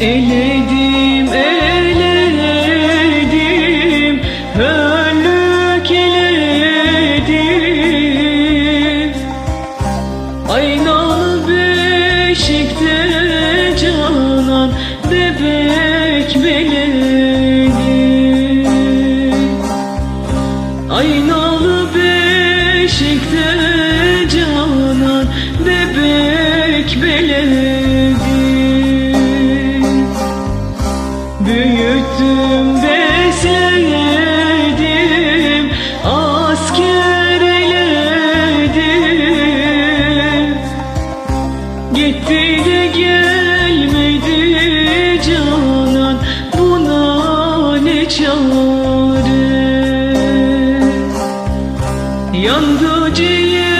Eledim, eledim, höllük eledim Aynalı beşikte canan bebek beledim. Aynalı Yandı ciğerimde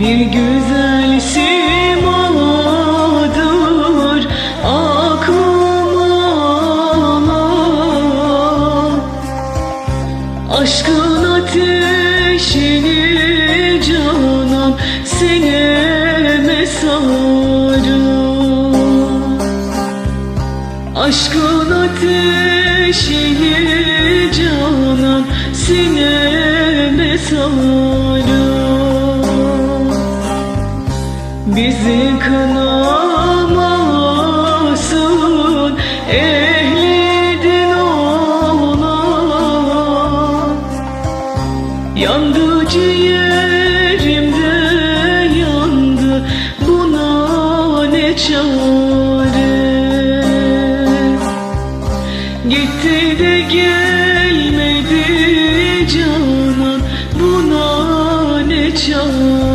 Bir güzel simadır aklıma Aşkın ateşini canan seneme sarım Aşkın ateşini canan sineme sarım Bizi kınamasın ehli din olan Yandı ciğerimde yandı buna ne çare? Gitti de gelmedi canan buna ne çare